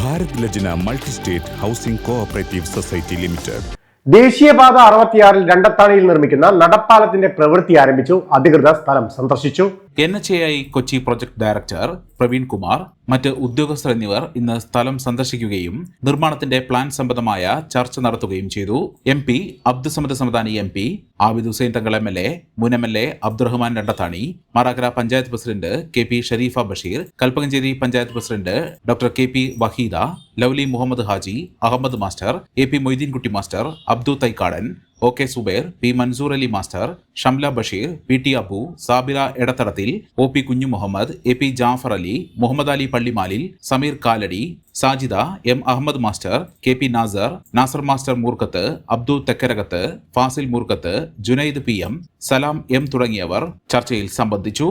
Bharat Lajna multi state housing cooperative society limited. ദേശീയപാത അറുപത്തിയാറിൽ രണ്ടത്താണിയിൽ നിർമ്മിക്കുന്ന നടപ്പാലത്തിന്റെ പ്രവൃത്തി ആരംഭിച്ചു. അധികൃതർ സ്ഥലം സന്ദർശിച്ചു. N H A I Kochi project director Praveen Kumar മറ്റ് ഉദ്യോഗസ്ഥർ എന്നിവർ ഇന്ന് സ്ഥലം സന്ദർശിക്കുകയും നിർമ്മാണത്തിന്റെ പ്ലാൻ സംബന്ധമായ ചർച്ച നടത്തുകയും ചെയ്തു. M P Abdussamad Samadani M P Abid Hussain Thangal M L A മുൻ M L A Abdurahman Randathani Marakkara panchayat president K P Shareefa Basheer Kalpakanchery panchayat president doctor K P Waheeda Lovely Muhammad Haji Ahammed master A P Moideenkutty master Abdu Thaikkadan O K Zubair P Mansoor Ali master Shamla Basheer P T Abu Sabira Edathadathil O P Kunju Muhammad A P Jafar Ali Muhammad Ali Pallimalil Sameer Kaladi Sajida M Ahammed master K P Nasar Nasar master Moorkkath Abdu Thekkarakath Fazil Moorkkath Junaid P M Salam M തുടങ്ങിയവർ ചർച്ചയിൽ സംബന്ധിച്ചു.